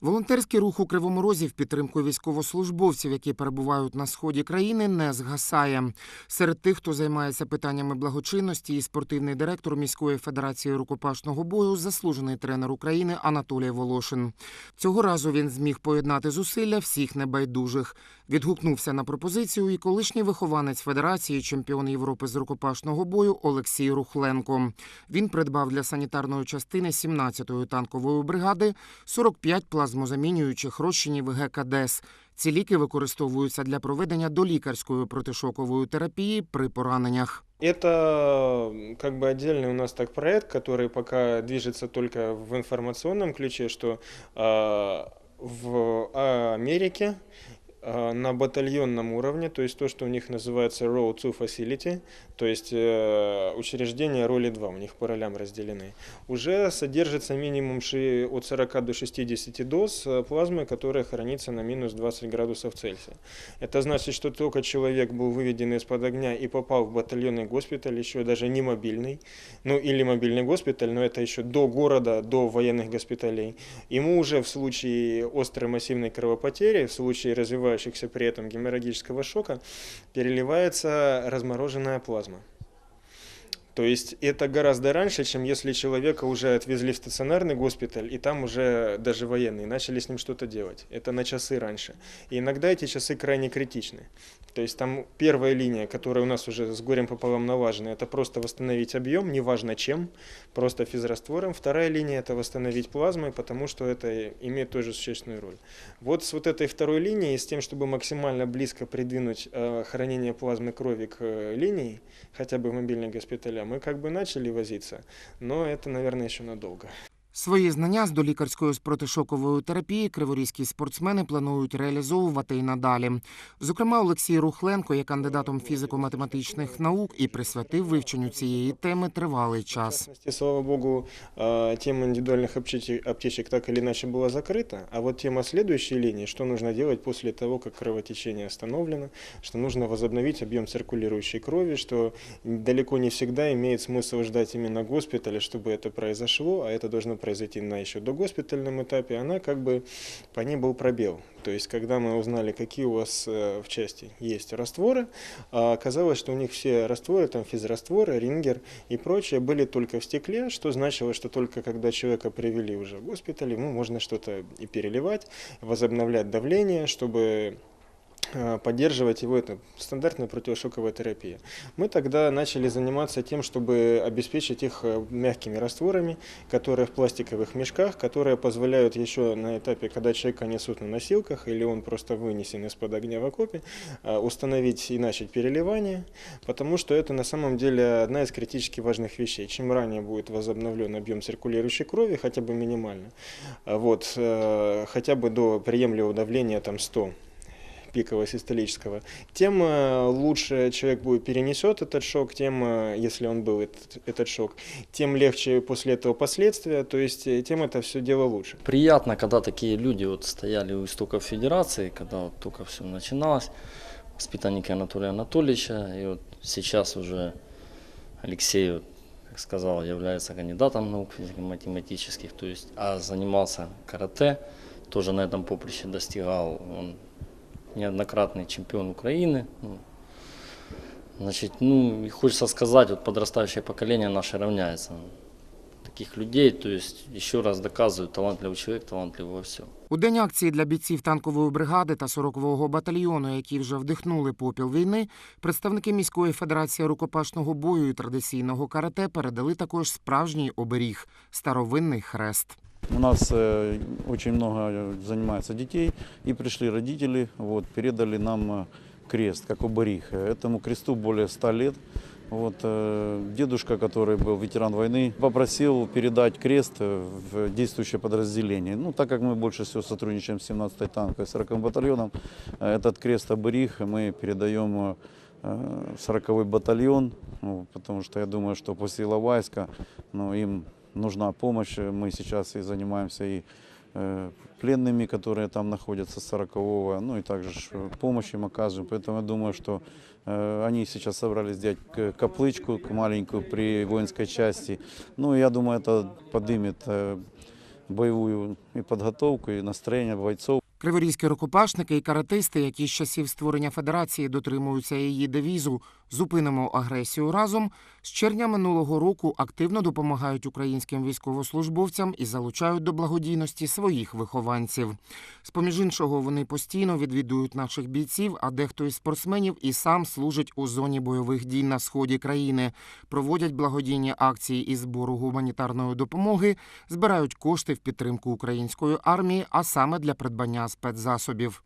Волонтерський рух у Кривому Розі в підтримку військовослужбовців, які перебувають на сході країни, не згасає. Серед тих, хто займається питаннями благочинності, і спортивний директор міської федерації рукопашного бою, заслужений тренер України Анатолій Волошин. Цього разу він зміг поєднати зусилля всіх небайдужих. Відгукнувся на пропозицію і колишній вихованець федерації, чемпіон Європи з рукопашного бою Олексій Рухленко. Він придбав для санітарної частини 17-ї танкової бригади 45 плазмозамінюючих розчинів ГКДС. Ці ліки використовуються для проведення долікарської протишокової терапії при пораненнях. Это м, как бы отдельный у нас так проект, который пока движется только в информационном ключе, что а, в Америке а, на батальонном уровне, то есть то, что у них называется Road to Facility, то есть э, учреждения роли 2, у них по ролям разделены, уже содержится минимум от 40 до 60 доз э, плазмы, которая хранится на минус 20 градусов Цельсия. Это значит, что только человек был выведен из-под огня и попал в батальонный госпиталь, еще даже не мобильный, ну или мобильный госпиталь, но это еще до города, до военных госпиталей. Ему уже в случае острой массивной кровопотери, в случае развивающихся при этом геморрагического шока, переливается размороженная плазма. То есть это гораздо раньше, чем если человека уже отвезли в стационарный госпиталь, и там уже даже военные начали с ним что-то делать. Это на часы раньше. И иногда эти часы крайне критичны. То есть там первая линия, которая у нас уже с горем пополам налажена, это просто восстановить объем, неважно чем, просто физраствором. Вторая линия это восстановить плазмой, потому что это имеет тоже существенную роль. Вот с вот этой второй линией, с тем, чтобы максимально близко придвинуть э, хранение плазмы крови к э, линии, хотя бы в мобильных госпиталях, мы как бы начали возиться, но это, наверное, еще надолго. Свої знання з долікарської з протишокової терапії криворізькі спортсмени планують реалізовувати і надалі. Зокрема, Олексій Рухленко є кандидатом фізико-математичних наук і присвятив вивченню цієї теми тривалий В час. частности, слава богу, э, тема индивидуальных аптечек, аптечек так или иначе была закрыта, а вот тема следующей линии, что нужно делать после того, как кровотечение остановлено, что нужно возобновить объем циркулирующей крови, что далеко не всегда имеет смысл ждать именно госпиталя, чтобы это произошло, а это должно произойти на еще до госпитальном этапе, она как бы по ней был пробел. То есть, когда мы узнали, какие у вас э, в части есть растворы, а оказалось, что у них все растворы, там физрастворы, рингер и прочее, были только в стекле, что значило, что только когда человека привели уже в госпиталь, ему можно что-то и переливать, возобновлять давление, чтобы поддерживать его, это стандартная противошоковая терапия. Мы тогда начали заниматься тем, чтобы обеспечить их э, мягкими растворами, которые в пластиковых мешках, которые позволяют еще на этапе, когда человека несут на носилках или он просто вынесен из-под огня в окопе, э, установить и начать переливание, потому что это на самом деле одна из критически важных вещей. Чем ранее будет возобновлен объем циркулирующей крови, хотя бы минимально, вот, э, хотя бы до приемлемого давления там 100 пикового систолического, тем э, лучше человек будет перенесет этот шок, тем, э, если он был этот, этот шок, тем легче после этого последствия, то есть э, тем это все дело лучше. Приятно, когда такие люди вот стояли у истоков федерации, когда вот только все начиналось, воспитанники Анатолия Анатольевича, и вот сейчас уже Алексей, как сказал, является кандидатом наук физико-математических, то есть, а занимался карате, тоже на этом поприще достигал, он неоднократный чемпион Украины. ну, Значит, ну, и хочется сказать, вот подрастающее поколение наше равняется таких людей, то есть еще раз доказывают, талантливый человек, талантливый во всем. У день акції для бійців танкової бригади та 40-го батальйону, які вже вдихнули попіл війни, представники міської федерації рукопашного бою і традиційного карате передали також справжній оберіг старовинний хрест. У нас э, очень много э, занимается детей, и пришли родители, вот, передали нам э, крест, как оберег. Этому кресту более 100 лет. Вот, дедушка, который был ветеран войны, попросил передать крест в действующее подразделение. Ну, так как мы больше всего сотрудничаем с 17-й танковой 40 батальоном, этот крест оберег мы передаем э, в 40-й батальон, ну, потому что я думаю, что после Иловайска ну, им нужна помощь. Мы сейчас и занимаемся и э, пленными, которые там находятся с 40-го, ну и также э, помощь им оказываем. Поэтому я думаю, что э, они сейчас собрались к- каплычку маленькую при воинской части. Ну, я думаю, это поднимет боевую и подготовку, и настроение бойцов. Криворізькі рукопашники і каратисти, які з часів створення федерації дотримуються її девізу Зупинимо агресію разом. З червня минулого року активно допомагають українським військовослужбовцям і залучають до благодійності своїх вихованців. З поміж іншого, вони постійно відвідують наших бійців, а дехто із спортсменів і сам служить у зоні бойових дій на сході країни, проводять благодійні акції із збору гуманітарної допомоги, збирають кошти в підтримку української армії, а саме для придбання спецзасобів.